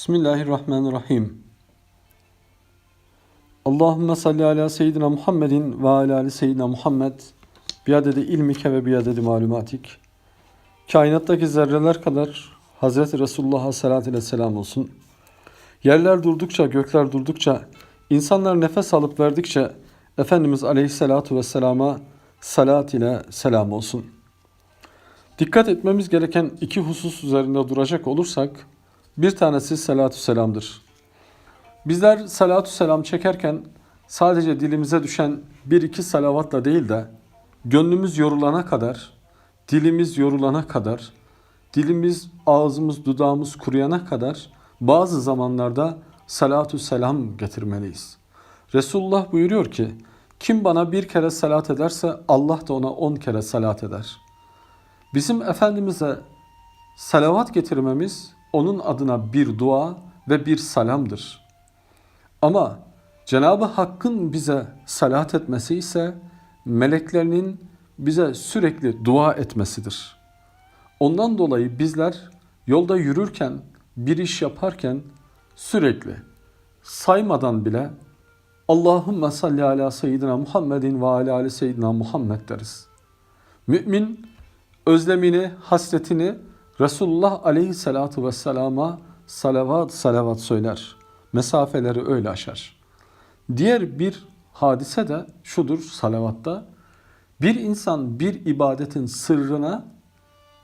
Bismillahirrahmanirrahim. Allahümme salli ala seyyidina Muhammedin ve ala ali seyyidina Muhammed biadedi ilmike ve biadedi malumatik. Kainattaki zerreler kadar Hazreti Resulullah'a salat ile selam olsun. Yerler durdukça, gökler durdukça, insanlar nefes alıp verdikçe Efendimiz Aleyhisselatu Vesselam'a salat ile selam olsun. Dikkat etmemiz gereken iki husus üzerinde duracak olursak, bir tanesi salatü selamdır. Bizler salatü selam çekerken sadece dilimize düşen bir iki salavatla değil de gönlümüz yorulana kadar, dilimiz yorulana kadar, dilimiz, ağzımız, dudağımız kuruyana kadar bazı zamanlarda salatü selam getirmeliyiz. Resulullah buyuruyor ki, kim bana bir kere salat ederse Allah da ona on kere salat eder. Bizim Efendimiz'e salavat getirmemiz onun adına bir dua ve bir salamdır. Ama Cenab-ı Hakk'ın bize salat etmesi ise meleklerinin bize sürekli dua etmesidir. Ondan dolayı bizler yolda yürürken, bir iş yaparken sürekli saymadan bile Allahümme salli ala seyyidina Muhammedin ve ala ali seyyidina Muhammed deriz. Mümin özlemini, hasretini Resulullah aleyhissalatu vesselama salavat salavat söyler. Mesafeleri öyle aşar. Diğer bir hadise de şudur salavatta. Bir insan bir ibadetin sırrına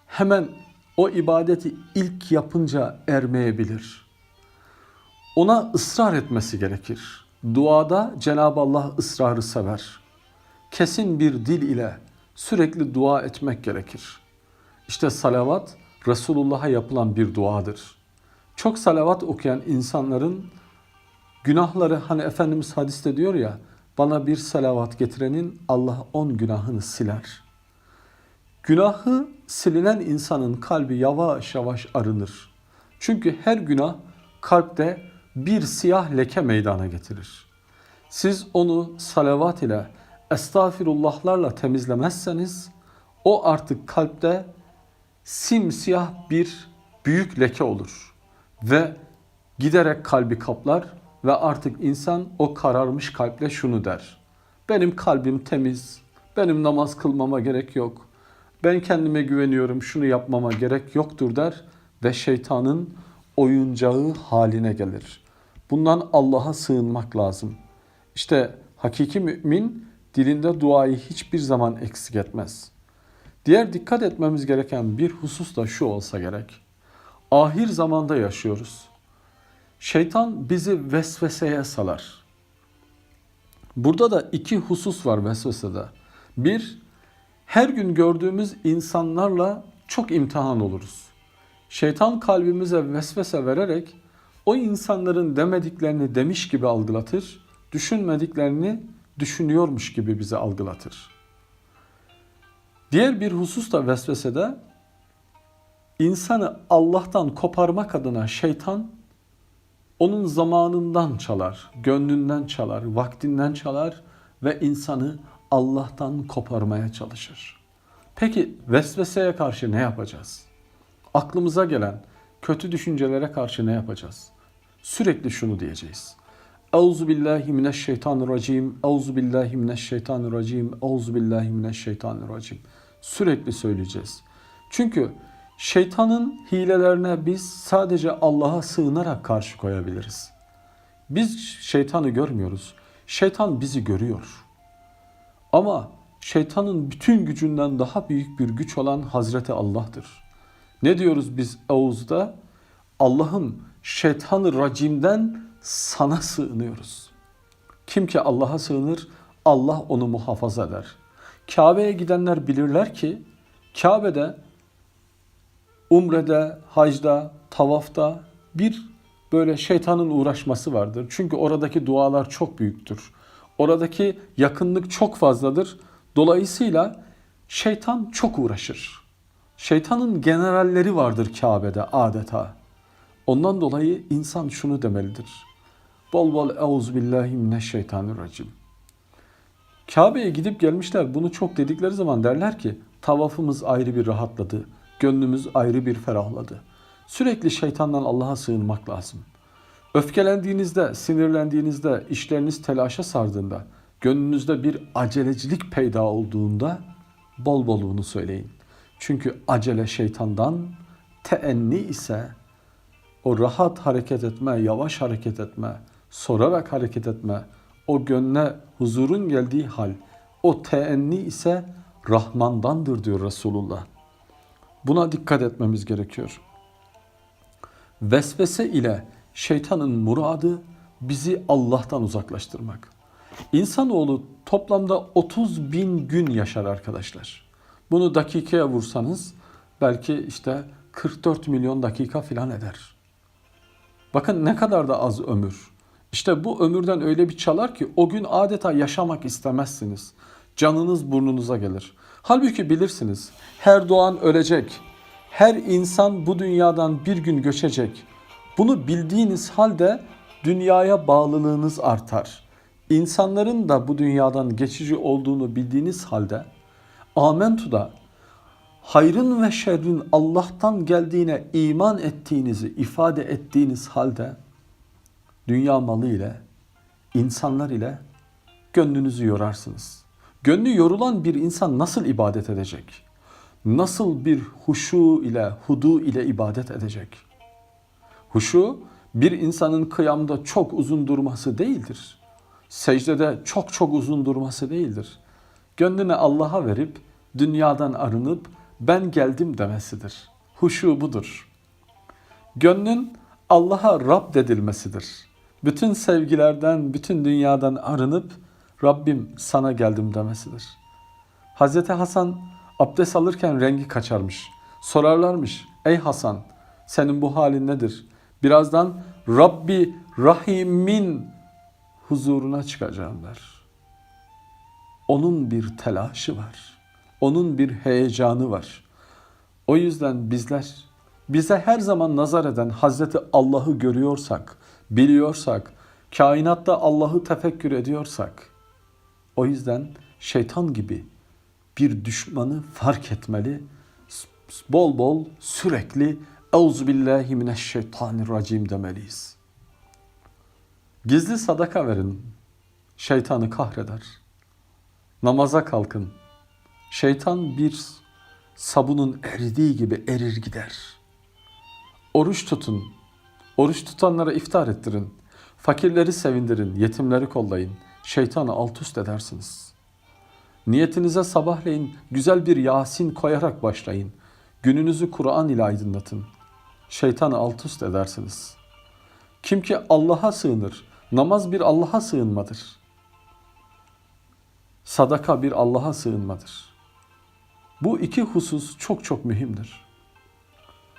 hemen o ibadeti ilk yapınca ermeyebilir. Ona ısrar etmesi gerekir. Duada Cenab-ı Allah ısrarı sever. Kesin bir dil ile sürekli dua etmek gerekir. İşte salavat Resulullah'a yapılan bir duadır. Çok salavat okuyan insanların günahları hani Efendimiz hadiste diyor ya bana bir salavat getirenin Allah on günahını siler. Günahı silinen insanın kalbi yavaş yavaş arınır. Çünkü her günah kalpte bir siyah leke meydana getirir. Siz onu salavat ile, estağfirullahlarla temizlemezseniz o artık kalpte simsiyah bir büyük leke olur ve giderek kalbi kaplar ve artık insan o kararmış kalple şunu der. Benim kalbim temiz, benim namaz kılmama gerek yok. Ben kendime güveniyorum, şunu yapmama gerek yoktur der ve şeytanın oyuncağı haline gelir. Bundan Allah'a sığınmak lazım. İşte hakiki mümin dilinde duayı hiçbir zaman eksik etmez. Diğer dikkat etmemiz gereken bir husus da şu olsa gerek. Ahir zamanda yaşıyoruz. Şeytan bizi vesveseye salar. Burada da iki husus var vesvesede. Bir, her gün gördüğümüz insanlarla çok imtihan oluruz. Şeytan kalbimize vesvese vererek o insanların demediklerini demiş gibi algılatır, düşünmediklerini düşünüyormuş gibi bize algılatır. Diğer bir husus da vesvesede insanı Allah'tan koparmak adına şeytan onun zamanından çalar, gönlünden çalar, vaktinden çalar ve insanı Allah'tan koparmaya çalışır. Peki vesveseye karşı ne yapacağız? Aklımıza gelen kötü düşüncelere karşı ne yapacağız? Sürekli şunu diyeceğiz. Euzu billahi mineşşeytanirracim. Euzu billahi mineşşeytanirracim. Euzu billahi mineşşeytanirracim. Sürekli söyleyeceğiz. Çünkü şeytanın hilelerine biz sadece Allah'a sığınarak karşı koyabiliriz. Biz şeytanı görmüyoruz. Şeytan bizi görüyor. Ama şeytanın bütün gücünden daha büyük bir güç olan Hazreti Allah'tır. Ne diyoruz biz Euz'da? Allah'ım şeytanı racimden sana sığınıyoruz. Kim ki Allah'a sığınır, Allah onu muhafaza eder. Kabe'ye gidenler bilirler ki Kabe'de umrede, hacda, tavafta bir böyle şeytanın uğraşması vardır. Çünkü oradaki dualar çok büyüktür. Oradaki yakınlık çok fazladır. Dolayısıyla şeytan çok uğraşır. Şeytanın generalleri vardır Kabe'de adeta. Ondan dolayı insan şunu demelidir. Bol bol euzubillahimineşşeytanirracim. Kabe'ye gidip gelmişler bunu çok dedikleri zaman derler ki tavafımız ayrı bir rahatladı. Gönlümüz ayrı bir ferahladı. Sürekli şeytandan Allah'a sığınmak lazım. Öfkelendiğinizde, sinirlendiğinizde, işleriniz telaşa sardığında, gönlünüzde bir acelecilik peyda olduğunda bol bol bunu söyleyin. Çünkü acele şeytandan, teenni ise o rahat hareket etme, yavaş hareket etme, sorarak hareket etme, o gönle huzurun geldiği hal, o teenni ise Rahman'dandır diyor Resulullah. Buna dikkat etmemiz gerekiyor. Vesvese ile şeytanın muradı bizi Allah'tan uzaklaştırmak. İnsanoğlu toplamda 30 bin gün yaşar arkadaşlar. Bunu dakikaya vursanız belki işte 44 milyon dakika filan eder. Bakın ne kadar da az ömür. İşte bu ömürden öyle bir çalar ki o gün adeta yaşamak istemezsiniz. Canınız burnunuza gelir. Halbuki bilirsiniz her doğan ölecek. Her insan bu dünyadan bir gün göçecek. Bunu bildiğiniz halde dünyaya bağlılığınız artar. İnsanların da bu dünyadan geçici olduğunu bildiğiniz halde Amentu'da hayrın ve şerrin Allah'tan geldiğine iman ettiğinizi ifade ettiğiniz halde dünya malı ile, insanlar ile gönlünüzü yorarsınız. Gönlü yorulan bir insan nasıl ibadet edecek? Nasıl bir huşu ile, hudu ile ibadet edecek? Huşu bir insanın kıyamda çok uzun durması değildir. Secdede çok çok uzun durması değildir. Gönlünü Allah'a verip dünyadan arınıp ben geldim demesidir. Huşu budur. Gönlün Allah'a Rab dedilmesidir. Bütün sevgilerden, bütün dünyadan arınıp Rabbim sana geldim demesidir. Hazreti Hasan abdest alırken rengi kaçarmış. Sorarlarmış, ey Hasan senin bu halin nedir? Birazdan Rabbi Rahim'in huzuruna çıkacağım der. Onun bir telaşı var. Onun bir heyecanı var. O yüzden bizler bize her zaman nazar eden Hazreti Allah'ı görüyorsak, biliyorsak, kainatta Allah'ı tefekkür ediyorsak, o yüzden şeytan gibi bir düşmanı fark etmeli, bol bol sürekli Euzubillahimineşşeytanirracim demeliyiz. Gizli sadaka verin, şeytanı kahreder. Namaza kalkın, şeytan bir sabunun eridiği gibi erir gider. Oruç tutun, oruç tutanlara iftar ettirin. Fakirleri sevindirin, yetimleri kollayın. Şeytanı alt üst edersiniz. Niyetinize sabahleyin güzel bir Yasin koyarak başlayın. Gününüzü Kur'an ile aydınlatın. Şeytanı alt üst edersiniz. Kim ki Allah'a sığınır, namaz bir Allah'a sığınmadır. Sadaka bir Allah'a sığınmadır. Bu iki husus çok çok mühimdir.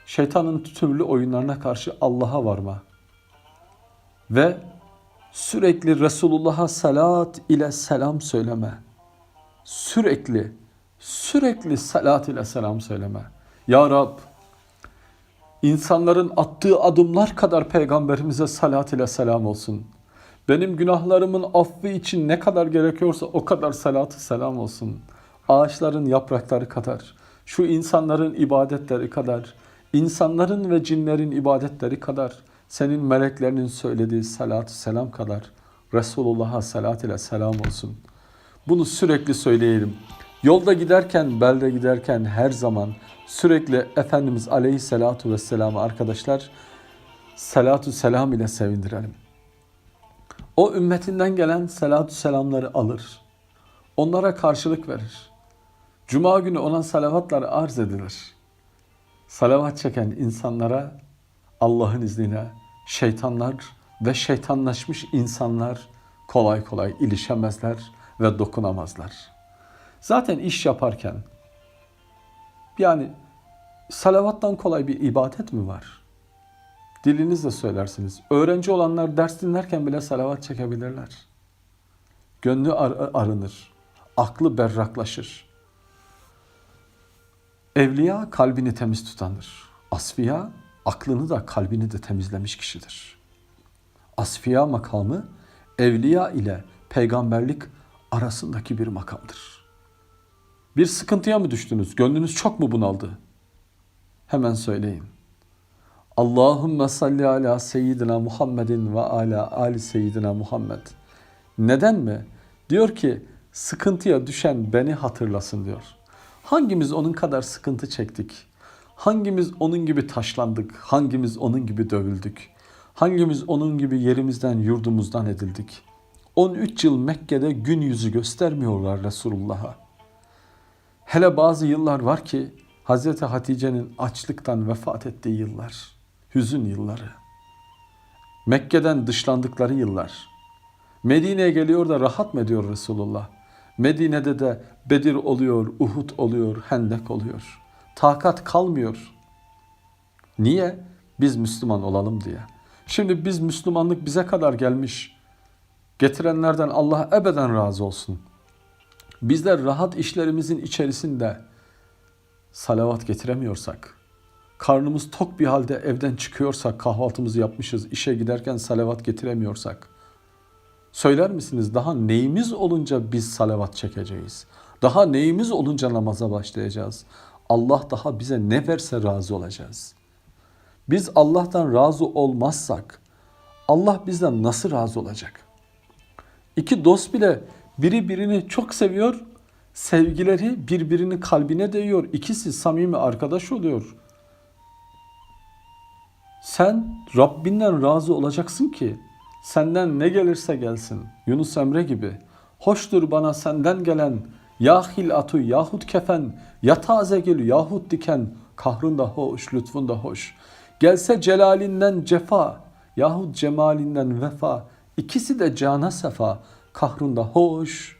Şeytanın türlü oyunlarına karşı Allah'a varma ve sürekli Resulullah'a salat ile selam söyleme. Sürekli, sürekli salat ile selam söyleme. Ya Rab, insanların attığı adımlar kadar peygamberimize salat ile selam olsun. Benim günahlarımın affı için ne kadar gerekiyorsa o kadar salatı selam olsun. Ağaçların yaprakları kadar, şu insanların ibadetleri kadar, insanların ve cinlerin ibadetleri kadar, senin meleklerinin söylediği salatı selam kadar Resulullah'a salat ile selam olsun. Bunu sürekli söyleyelim. Yolda giderken, belde giderken her zaman sürekli Efendimiz Aleyhisselatu Vesselam'ı arkadaşlar salatu selam ile sevindirelim. O ümmetinden gelen salatu selamları alır. Onlara karşılık verir. Cuma günü olan salavatlar arz edilir. Salavat çeken insanlara Allah'ın izniyle şeytanlar ve şeytanlaşmış insanlar kolay kolay ilişemezler ve dokunamazlar. Zaten iş yaparken yani salavattan kolay bir ibadet mi var? Dilinizle söylersiniz. Öğrenci olanlar ders dinlerken bile salavat çekebilirler. Gönlü ar- arınır. Aklı berraklaşır. Evliya kalbini temiz tutandır. Asfiya aklını da kalbini de temizlemiş kişidir. Asfiya makamı evliya ile peygamberlik arasındaki bir makamdır. Bir sıkıntıya mı düştünüz? Gönlünüz çok mu bunaldı? Hemen söyleyin. Allahümme salli ala seyyidina Muhammedin ve ala ali seyyidina Muhammed. Neden mi? Diyor ki sıkıntıya düşen beni hatırlasın diyor. Hangimiz onun kadar sıkıntı çektik? Hangimiz onun gibi taşlandık? Hangimiz onun gibi dövüldük? Hangimiz onun gibi yerimizden yurdumuzdan edildik? 13 yıl Mekke'de gün yüzü göstermiyorlar Resulullah'a. Hele bazı yıllar var ki Hazreti Hatice'nin açlıktan vefat ettiği yıllar, hüzün yılları. Mekke'den dışlandıkları yıllar. Medine'ye geliyor da rahat mı ediyor Resulullah? Medine'de de Bedir oluyor, Uhud oluyor, Hendek oluyor. Takat kalmıyor. Niye? Biz Müslüman olalım diye. Şimdi biz Müslümanlık bize kadar gelmiş. Getirenlerden Allah ebeden razı olsun. Bizler rahat işlerimizin içerisinde salavat getiremiyorsak, karnımız tok bir halde evden çıkıyorsak, kahvaltımızı yapmışız, işe giderken salavat getiremiyorsak, söyler misiniz daha neyimiz olunca biz salavat çekeceğiz? Daha neyimiz olunca namaza başlayacağız? Allah daha bize ne verse razı olacağız. Biz Allah'tan razı olmazsak Allah bizden nasıl razı olacak? İki dost bile biri birini çok seviyor, sevgileri birbirinin kalbine değiyor. İkisi samimi arkadaş oluyor. Sen Rabbinden razı olacaksın ki senden ne gelirse gelsin. Yunus Emre gibi. Hoştur bana senden gelen ya hilatu yahut kefen ya taze gül yahut diken kahrın da hoş lütfun da hoş. Gelse celalinden cefa yahut cemalinden vefa. İkisi de cana sefa kahrın da hoş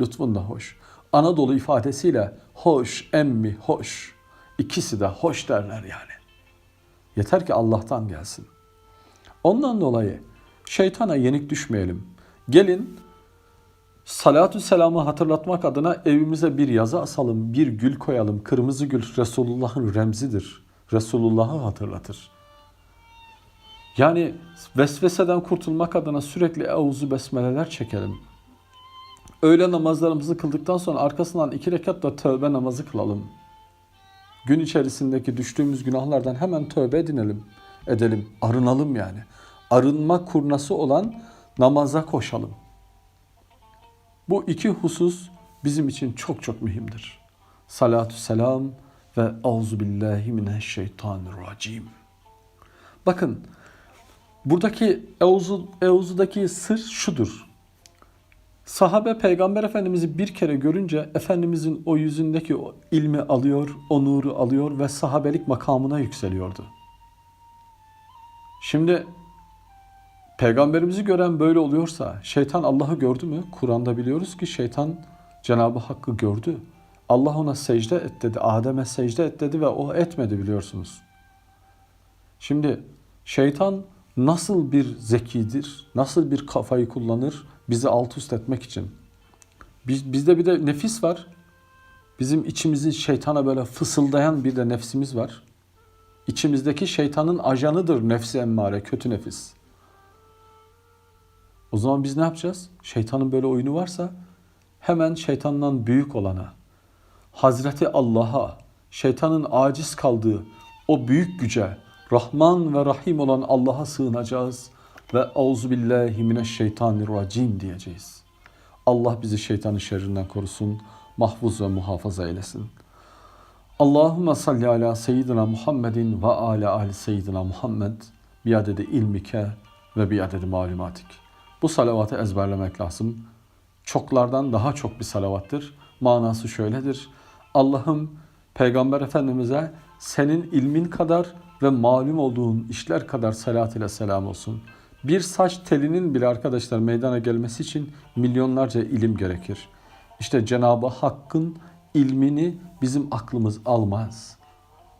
lütfun da hoş. Anadolu ifadesiyle hoş emmi hoş. İkisi de hoş derler yani. Yeter ki Allah'tan gelsin. Ondan dolayı şeytana yenik düşmeyelim. Gelin salatü selamı hatırlatmak adına evimize bir yazı asalım, bir gül koyalım. Kırmızı gül Resulullah'ın remzidir. Resulullah'ı hatırlatır. Yani vesveseden kurtulmak adına sürekli evuzu besmeleler çekelim. Öğle namazlarımızı kıldıktan sonra arkasından iki rekat da tövbe namazı kılalım. Gün içerisindeki düştüğümüz günahlardan hemen tövbe edinelim, edelim, arınalım yani. Arınma kurnası olan namaza koşalım. Bu iki husus bizim için çok çok mühimdir. Salatü selam ve auzu billahi mineşşeytanirracim. Bakın buradaki euzu, euzudaki sır şudur. Sahabe peygamber efendimizi bir kere görünce efendimizin o yüzündeki o ilmi alıyor, o nuru alıyor ve sahabelik makamına yükseliyordu. Şimdi peygamberimizi gören böyle oluyorsa şeytan Allah'ı gördü mü? Kur'an'da biliyoruz ki şeytan Cenab-ı Hakk'ı gördü. Allah ona secde et dedi. Adem'e secde et dedi ve o etmedi biliyorsunuz. Şimdi şeytan nasıl bir zekidir, nasıl bir kafayı kullanır bizi alt üst etmek için. Biz, bizde bir de nefis var. Bizim içimizi şeytana böyle fısıldayan bir de nefsimiz var. İçimizdeki şeytanın ajanıdır nefsi emmare, kötü nefis. O zaman biz ne yapacağız? Şeytanın böyle oyunu varsa hemen şeytandan büyük olana, Hazreti Allah'a, şeytanın aciz kaldığı o büyük güce, Rahman ve Rahim olan Allah'a sığınacağız ve auzu billahi mineşşeytanirracim diyeceğiz. Allah bizi şeytanın şerrinden korusun, mahfuz ve muhafaza eylesin. Allahümme salli ala seyyidina Muhammedin ve ala ali seyyidina Muhammed biadede ilmike ve biadede malumatik. Bu salavatı ezberlemek lazım. Çoklardan daha çok bir salavattır. Manası şöyledir. Allah'ım Peygamber Efendimiz'e senin ilmin kadar ve malum olduğun işler kadar salat ile selam olsun. Bir saç telinin bile arkadaşlar meydana gelmesi için milyonlarca ilim gerekir. İşte Cenab-ı Hakk'ın ilmini bizim aklımız almaz.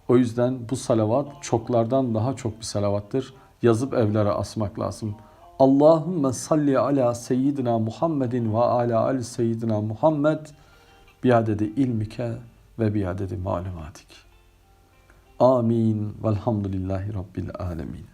O yüzden bu salavat çoklardan daha çok bir salavattır. Yazıp evlere asmak lazım. Allahümme salli ala seyyidina Muhammedin ve ala ali seyyidina Muhammed biadedi ilmike ve biadedi malumatik. Amin. Velhamdülillahi Rabbil alemin.